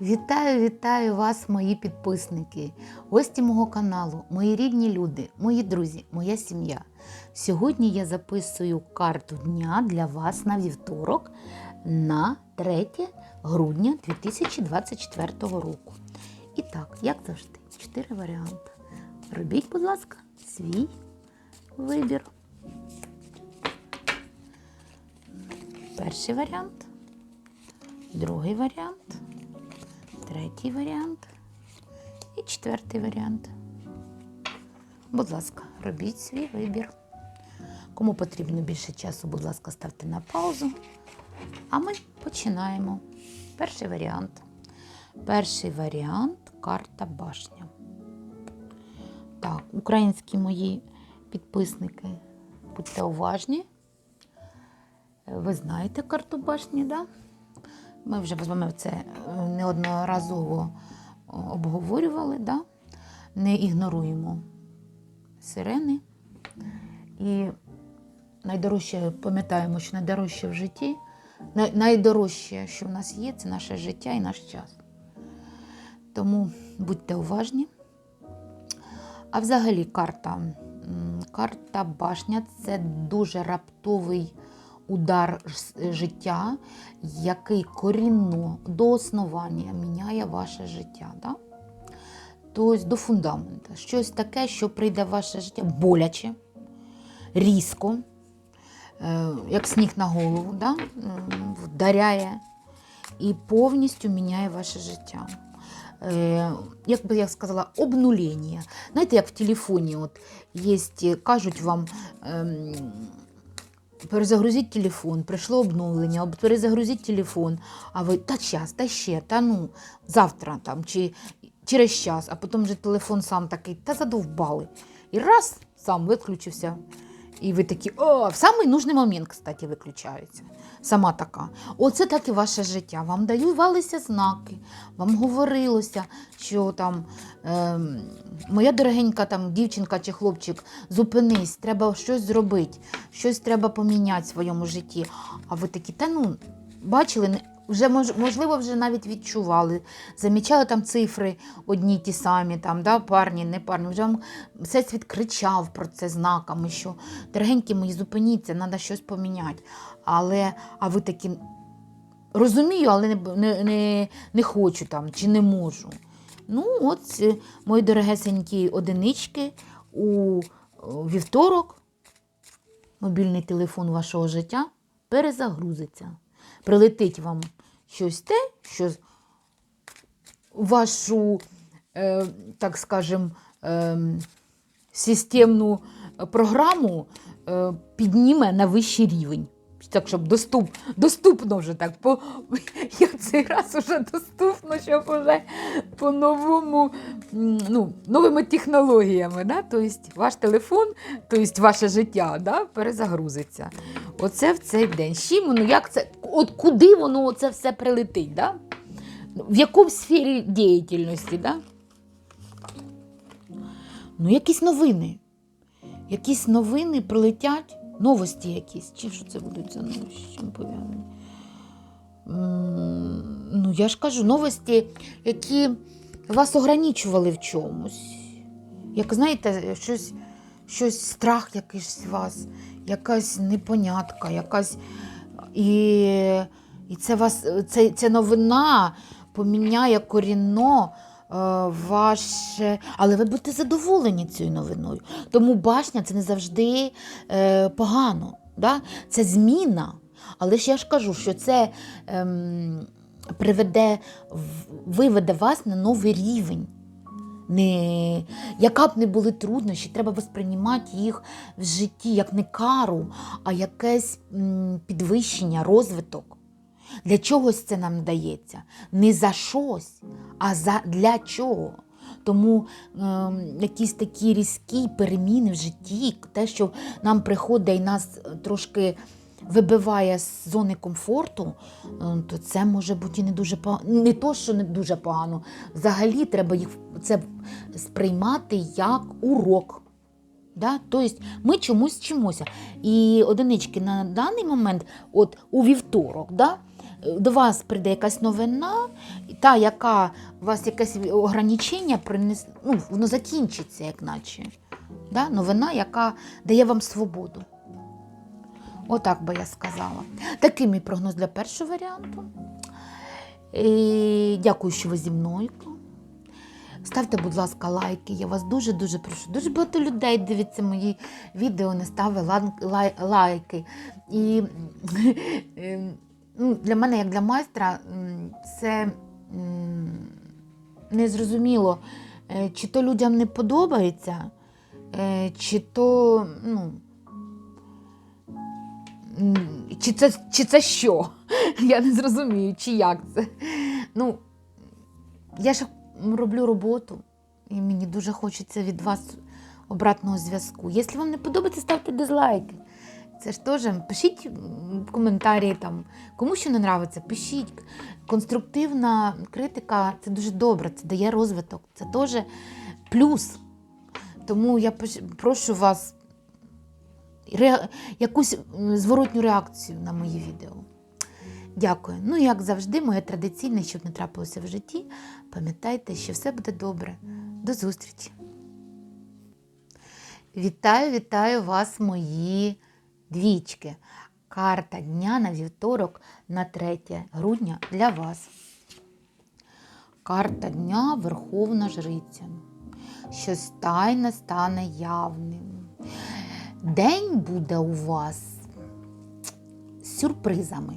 Вітаю, вітаю вас, мої підписники, гості мого каналу, мої рідні люди, мої друзі, моя сім'я. Сьогодні я записую карту дня для вас на вівторок на 3 грудня 2024 року. І так, як завжди, чотири варіанти. Робіть, будь ласка, свій вибір. Перший варіант, другий варіант третій варіант і четвертий варіант. Будь ласка, робіть свій вибір. Кому потрібно більше часу, будь ласка, ставте на паузу. А ми починаємо. Перший варіант. Перший варіант карта башня. Так, українські мої підписники, будьте уважні. Ви знаєте карту башні, так? Да? Ми вже з вами це е, неодноразово обговорювали, да? не ігноруємо сирени. І найдорожче, пам'ятаємо, що найдорожче в житті, найдорожче, що в нас є, це наше життя і наш час. Тому будьте уважні. А взагалі карта, карта башня це дуже раптовий удар життя, який корінно до основання міняє ваше життя. Да? Тобто до фундаменту. Щось таке, що прийде в ваше життя боляче, різко, е, як сніг на голову, да? вдаряє і повністю міняє ваше життя. Е, Як би я сказала, обнулення. Знаєте, як в телефоні от є, кажуть вам. Перезагрузіть телефон, прийшло обновлення, або перезагрузіть телефон, а ви та час, та ще, та ну, завтра там, чи через час, а потім вже телефон сам такий, та задовбали. І раз сам виключився. І ви такі, о, в самий нужний момент, кстати, виключається. Сама така. Оце так і ваше життя. Вам давалися знаки, вам говорилося, що там ем, моя дорогенька там дівчинка чи хлопчик, зупинись, треба щось зробити, щось треба поміняти в своєму житті. А ви такі, та ну, бачили, вже мож- можливо, вже навіть відчували, замічали там цифри одні ті самі, там, да, парні, не парні. Вже вам всесвіт кричав про це знаками, що дорогенькі мої, зупиніться, треба щось поміняти. Але, а ви такі, розумію, але не, не, не, не хочу там чи не можу. Ну, от, е, мої дорогесенькі одинички, у вівторок мобільний телефон вашого життя перезагрузиться. Прилетить вам щось те, що вашу, е, так скажем, е, системну програму е, підніме на вищий рівень. Так, щоб доступ, доступно вже так. По, як цей раз уже доступно, щоб вже по-новому, ну, новими технологіями. Да? Тобто ваш телефон, тобто ваше життя да? перезагрузиться. Оце в цей день. Чим воно, як це, от куди воно це все прилетить? Да? В якому сфері діяльності? Да? Ну, якісь новини. Якісь новини прилетять, новості якісь. Чи що це будуть за новості? з Чим пов'язані? Ну, я ж кажу, новості, які вас ограничували в чомусь. Як знаєте, щось, щось страх якийсь у вас, якась непонятка, якась. І, і це вас, це, ця новина поміняє корінно е, ваше. Але ви будете задоволені цією новиною. Тому башня це не завжди е, погано. Да? Це зміна. Але ж я ж кажу, що це ем, приведе, виведе вас на новий рівень. Не, яка б не були труднощі, треба восприймати їх в житті як не кару, а якесь підвищення, розвиток. Для чогось це нам дається. Не за щось, а за для чого. Тому ем, якісь такі різкі переміни в житті, те, що нам приходить і нас е, трошки вибиває з зони комфорту, е, то це може бути не дуже погано. Не то, що не дуже погано. Взагалі треба їх це сприймати як урок. Да? Тобто ми чомусь вчимося. І одинички на даний момент, от у вівторок, да, до вас прийде якась новина, та, яка у вас якесь ограничення, принес, ну, воно закінчиться, як наче. Да? Новина, яка дає вам свободу. Отак би я сказала. Такий мій прогноз для першого варіанту. І дякую, що ви зі мною. Ставте, будь ласка, лайки. Я вас дуже-дуже прошу. Дуже багато людей дивиться мої відео, не ставить лан- лай- лайки. І ем, ну, для мене, як для майстра, це незрозуміло, е, чи то людям не подобається, е, чи то, ну. Чи це, чи це що? Я не зрозумію, чи як це. Ну, я ж роблю роботу, і мені дуже хочеться від вас обратного зв'язку. Якщо вам не подобається, ставте дизлайки. Це ж теж пишіть коментарі там. Кому що не нравиться, пишіть. Конструктивна критика це дуже добре, це дає розвиток, це теж плюс. Тому я прошу вас ре... якусь зворотню реакцію на мої відео. Дякую. Ну, як завжди, моє традиційне, щоб не трапилося в житті. Пам'ятайте, що все буде добре. До зустрічі. Вітаю, вітаю вас, мої двічки. Карта дня на вівторок на 3 грудня для вас. Карта дня Верховна Жриця. Щось тайне стане явним. День буде у вас сюрпризами.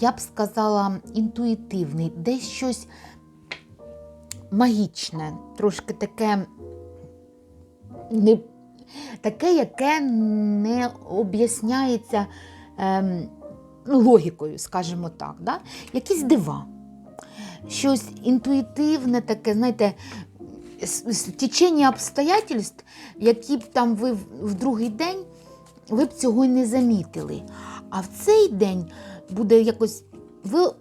Я б сказала, інтуїтивний, десь щось магічне, трошки таке, не, таке, яке не об'ясняється ем, ну, логікою, скажімо так. Да? Якісь дива. Щось інтуїтивне, таке, знаєте, течення обстоятельств, які б там ви в, другий день ви б цього й не замітили. А в цей день буде якось ви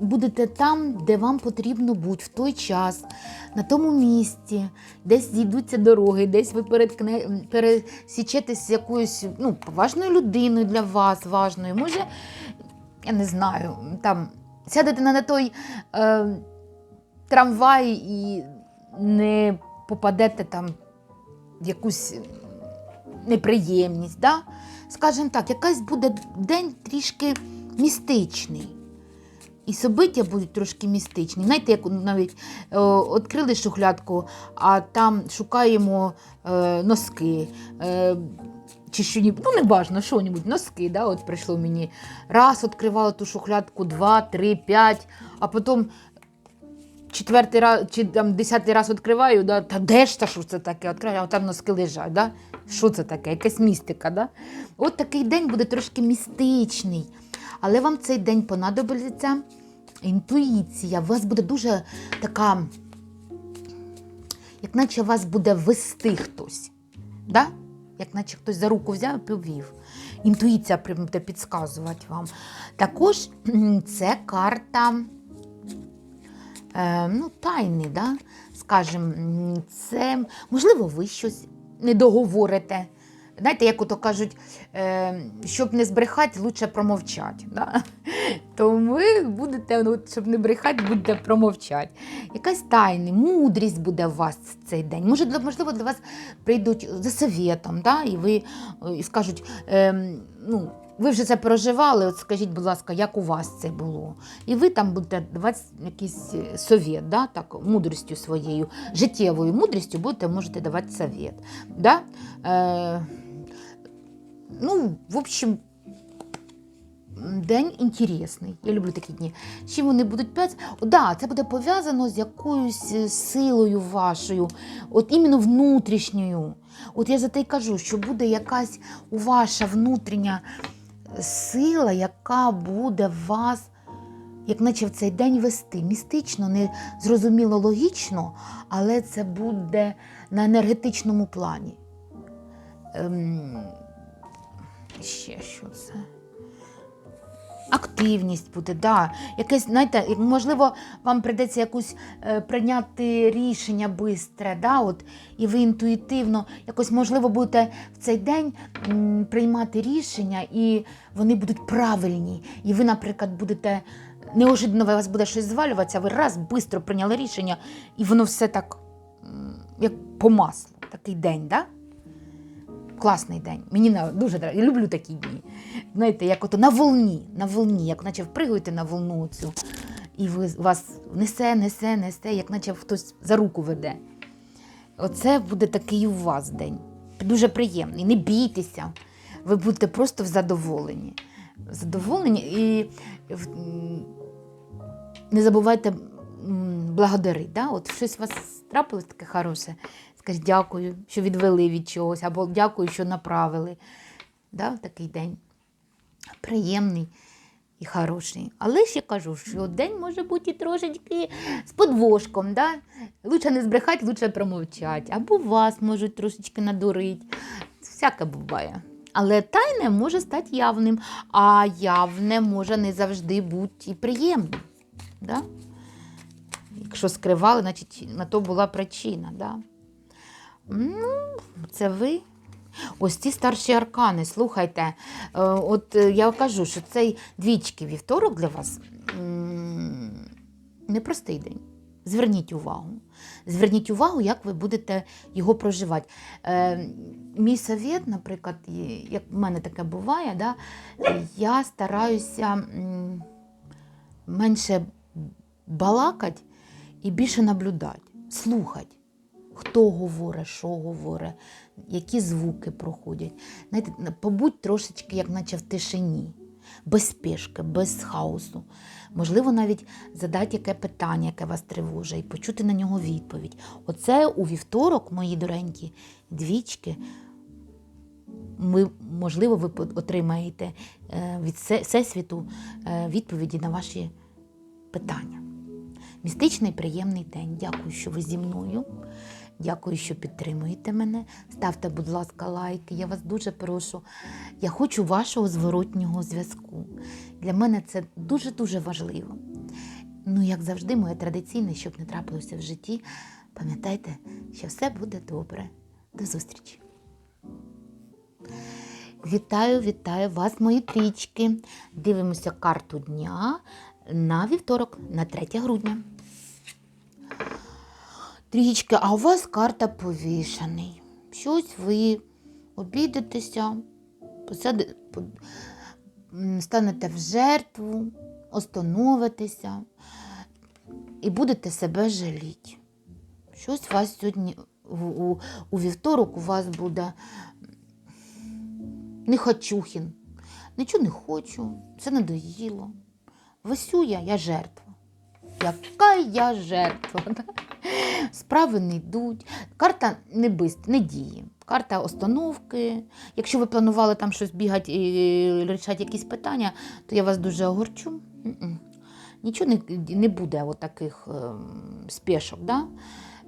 будете там, де вам потрібно бути в той час, на тому місці, десь зійдуться дороги, десь ви переткне, пересічетесь з якоюсь ну, поважною людиною для вас, важною. Може, я не знаю, там сядете на той е, трамвай і не попадете там в якусь неприємність. Да? Скажімо так, якась буде день трішки містичний. І собиття будуть трошки містичні. Знаєте, як навіть е, відкрили шухлядку, а там шукаємо е, носки. Е, чи що ну не важно, що небудь носки, да, от прийшло мені. Раз відкривала ту шухлядку, два, три, п'ять, а потім четвертий раз чи там десятий раз відкриваю, да, та де ж та що це таке? Відкриваю, а там носки лежать. Да? Що це таке? Якась містика. Да? От такий день буде трошки містичний. Але вам цей день понадобиться інтуїція. У вас буде дуже така, як наче вас буде вести хтось. Да? Як наче хтось за руку взяв і повів. Інтуїція буде підказувати вам. Також це карта ну, тайни, да? скажімо, це можливо, ви щось не договорите. Знаєте, як ото кажуть, е, щоб не збрехати, лучше промовчати. Да? То ви будете, ну, щоб не брехати, будете промовчати. Якась тайна, мудрість буде у вас в цей день. Може, можливо, для вас прийдуть за советом, да? і ви е, і скажуть, е, ну, ви вже це проживали, от скажіть, будь ласка, як у вас це було? І ви там будете давати якийсь е, совет, да? так, мудрістю своєю, життєвою мудрістю будете можете давати совет. Да? Е, ну, в общем, день інтересний. Я люблю такі дні. Чим вони будуть п'ять? Да, це буде пов'язано з якоюсь е, силою вашою, от іменно внутрішньою. От я за те й кажу, що буде якась у ваша внутрішня сила, яка буде вас, як наче в цей день вести. Містично, не зрозуміло логічно, але це буде на енергетичному плані. Ем, ще що це? Активність буде, да. Якесь, знаєте, можливо, вам прийдеться якусь е, прийняти рішення бистре, да, от, і ви інтуїтивно, якось, можливо, будете в цей день м, приймати рішення, і вони будуть правильні. І ви, наприклад, будете неожиданно у вас буде щось звалюватися, ви раз швидко прийняли рішення, і воно все так, м, як по маслу. Такий день, да? Класний день. Мені дуже. Я люблю такі дні. Знаєте, як ото на волні, на волні, як наче впригуєте на волну цю, і ви, вас несе, несе, несе, як наче хтось за руку веде. Оце буде такий у вас день. Дуже приємний. Не бійтеся. Ви будете просто в задоволенні. Задоволені і не забувайте благодарити. Да? От щось у вас трапилось таке хороше. Скажіть дякую, що відвели від чогось, або дякую, що направили. Да? Такий день. Приємний і хороший. Але я кажу, що день може бути трошечки з подвошком. Да? Лучше не збрехати, лучше промовчати. Або вас можуть трошечки надурити. Всяке буває. Але тайне може стати явним, а явне може не завжди бути приємним. Да? Якщо скривали, значить на то була причина. Да? Ну, це ви. Ось ці старші аркани, слухайте. е, От е, я кажу, що цей двічки вівторок для вас непростий день. Зверніть увагу. Зверніть увагу, як ви будете його проживати. Е, мій совет, наприклад, як в мене таке буває, да, я стараюся менше балакати і більше наблюдати, слухати, хто говорить, що говорить, які звуки проходять. Знаєте, побудь трошечки, як наче в тишині, без спешки, без хаосу. Можливо, навіть задати яке питання, яке вас тривожить, і почути на нього відповідь. Оце у вівторок, мої доренькі двічки, ми, можливо, ви отримаєте е, від Всесвіту е, відповіді на ваші питання. Містичний приємний день. Дякую, що ви зі мною. Дякую, що підтримуєте мене. Ставте, будь ласка, лайки. Я вас дуже прошу. Я хочу вашого зворотнього зв'язку. Для мене це дуже-дуже важливо. Ну, як завжди, моє традиційне, щоб не трапилося в житті. Пам'ятайте, що все буде добре. До зустрічі! Вітаю, вітаю вас, мої трічки. Дивимося карту дня на вівторок, на 3 грудня. Трічки, а у вас карта повішений. Щось ви обідетеся, посади, станете в жертву, остановитеся і будете себе жаліти. Щось у вас сьогодні у, у, вівторок у вас буде не хочухін. Нічого не хочу, це надоїло. Весю я, я жертва. Яка я жертва? Справи не йдуть. Карта не бист, не діє. Карта остановки. Якщо ви планували там щось бігати і рішати якісь питання, то я вас дуже огорчу. Нічого не, не буде таких ем, спешок. Да?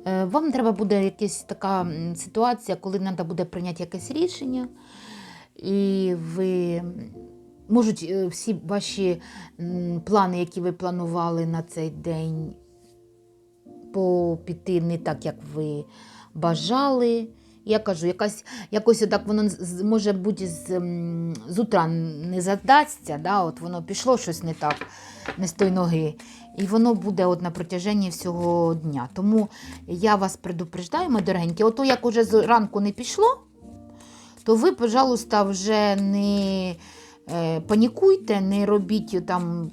Е, Вам треба буде якась така ситуація, коли треба буде прийняти якесь рішення, і ви можуть е, всі ваші плани, які ви планували на цей день, по- піти не так, як ви бажали. Я кажу, якась, якось отак воно з- з- може бути з, з утра не задасться, да? от воно пішло щось не так, не з тої ноги. І воно буде от на протяженні всього дня. Тому я вас предупреждаю, мої дорогенькі, ото як уже зранку не пішло, то ви, пожалуйста, вже не е, панікуйте, не робіть там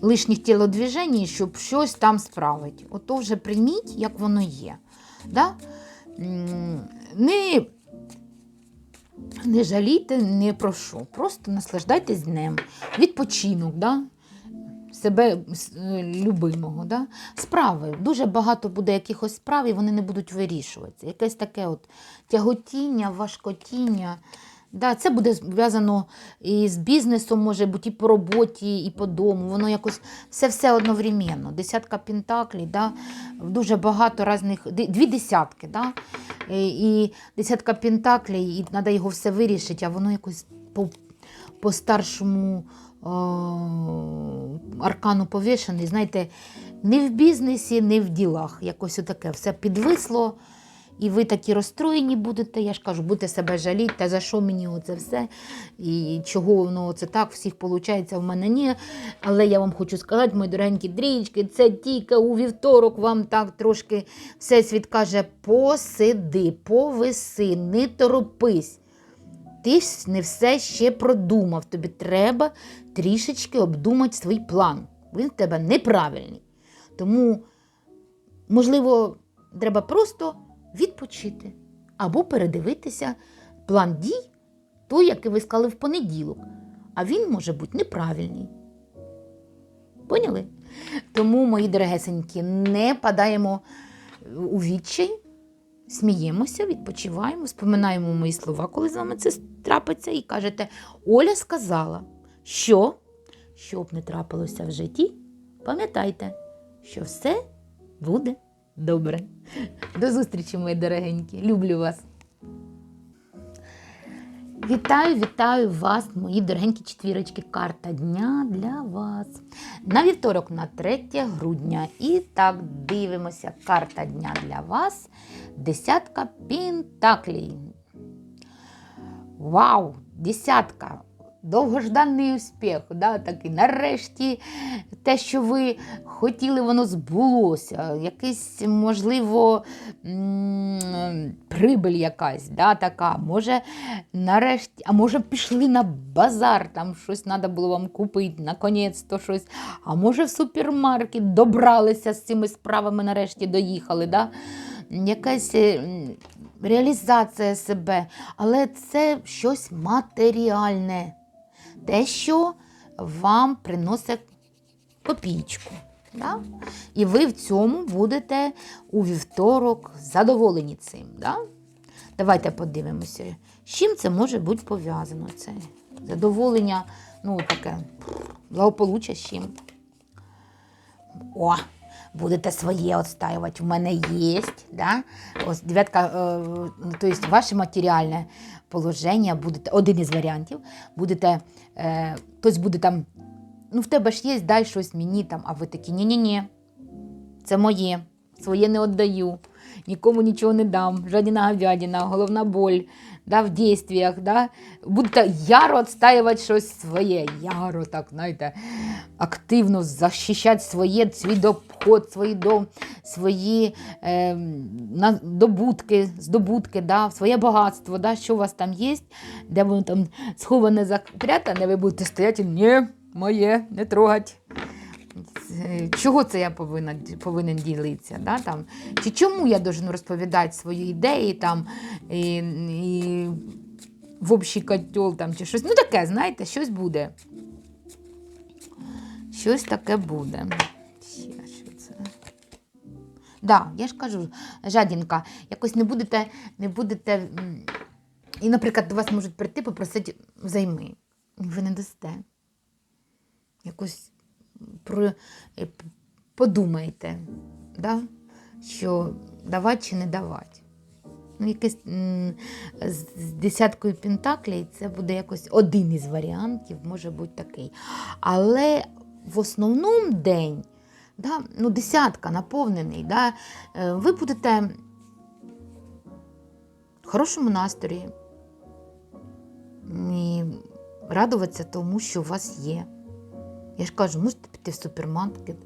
лишніх тілодвіжень, щоб щось там справити. Ото вже прийміть, як воно є. Да? Не, не жалійте не про що. Просто наслаждайтесь днем. Відпочинок, да? себе любимого. Да? Справи. Дуже багато буде якихось справ, і вони не будуть вирішуватися. Якесь таке от тяготіння, важкотіння. Да, це буде зв'язано і з бізнесом, може бути, і по роботі, і по дому. Воно якось все все одновременно. Десятка пентаклей, да? дуже багато різних, дві десятки. Да? І десятка пентаклей, і треба його все вирішити, а воно якось по, по старшому аркану повішений. Знаєте, не в бізнесі, не в ділах. Якось отаке. Все підвисло І ви такі розстроєні будете, я ж кажу, будете себе жаліти, та за що мені оце все, і чого воно це так, всіх виходить, в мене ні. Але я вам хочу сказати, мої дорогенькі дрічки, це тільки у вівторок вам так трошки всесвіт каже: посиди, повиси, не торопись. Ти ж не все ще продумав. Тобі треба трішечки обдумати свій план. Він в тебе неправильний. Тому, можливо, треба просто відпочити або передивитися план дій, той, який ви склали в понеділок. А він може бути неправильний. Поняли? Тому, мої дорогесенькі, не падаємо у відчай, сміємося, відпочиваємо, споминаємо мої слова, коли з вами це трапиться, і кажете, Оля сказала, що, що б не трапилося в житті, пам'ятайте, що все буде добре. До зустрічі, мої дорогенькі. Люблю вас. Вітаю, вітаю вас, мої дорогенькі четвірочки. Карта дня для вас. На вівторок, на 3 грудня. І так дивимося. Карта дня для вас. Десятка пентаклей. Вау! Десятка! Довгожданий успіх, да, такий. нарешті те, що ви хотіли, воно збулося. Якийсь, можливо, прибиль якась, да, така. Може, нарешті, а може, пішли на базар, там щось треба було вам купити, наконець-то щось. А може, в супермаркет добралися з цими справами, нарешті доїхали. Да? Якась е, реалізація себе, але це щось матеріальне те, що вам приносить копійку. Да? І ви в цьому будете у вівторок задоволені цим. Да? Давайте подивимося, з чим це може бути пов'язано. Це задоволення, ну таке благополуччя з чим. О, будете своє відстаювати. В мене є. Да? Ось дев'ятка, е, есть ваше матеріальне положення, будете, один із варіантів, будете, е, хтось буде там, ну в тебе ж є, дай щось мені там, а ви такі, ні-ні-ні, це моє, своє не віддаю, нікому нічого не дам, жадіна говядина, головна боль, да, в дійствіях, да, будете яро відстаювати щось своє, яро, так, знаєте, активно захищати своє, свій доход, свій дом, свої е, на, добутки, здобутки, да, своє багатство, да, що у вас там є, де воно там сховане, запрятане, ви будете стояти, ні, моє, не трогать. Е, Чого це я повинна, повинен ділитися? Да, там? Чи чому я должен розповідати свої ідеї там, і, і в общий котел там, чи щось? Ну таке, знаєте, щось буде. Щось таке буде. Да, я ж кажу, жадінка, якось не будете, не будете. І, наприклад, до вас можуть прийти, попросити взайми. Ви не дасте. Якось про, е, подумайте, да? що давати чи не давати. Ну, якесь з десяткою пентаклей це буде якось один із варіантів, може бути такий. Але в основному день, да, ну, десятка наповнений, да, е, ви будете в хорошому настрої і радуватися тому, що у вас є. Я ж кажу, можете піти в супермаркет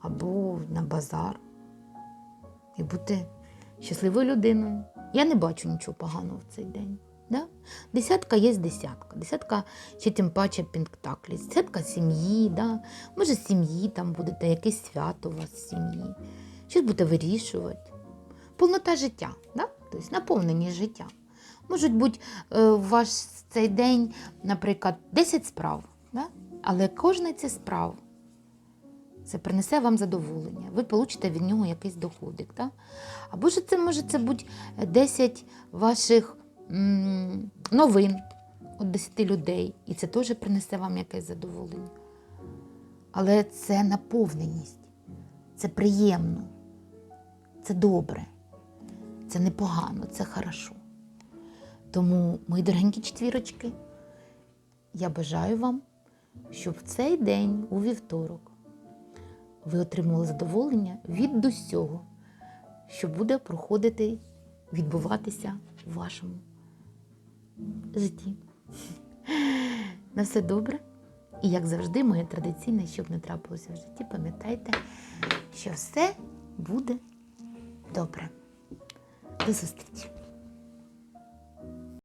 або на базар і бути щасливою людиною. Я не бачу нічого поганого в цей день. Да? Десятка є десятка. Десятка чи тим паче пентаклі. Десятка сім'ї, да? може сім'ї там будете, якесь свято у вас в сім'ї. Щось будете вирішувати. Повнота життя, да? тобто наповненість життя. Можуть бути е, ваш цей день, наприклад, 10 справ. Але кожна ця справа це принесе вам задоволення. Ви получите від нього якийсь доходик. Да? Або ж це може це бути 10 ваших м, новин від 10 людей. І це теж принесе вам якесь задоволення. Але це наповненість, це приємно, це добре, це непогано, це хорошо. Тому, мої дорогенькі четвірочки, я бажаю вам, щоб в цей день, у вівторок, ви отримали задоволення від усього, що буде проходити відбуватися у вашому житті. На все добре. І як завжди, моє традиційне, щоб не трапилося в житті, пам'ятайте, що все буде добре. До зустрічі!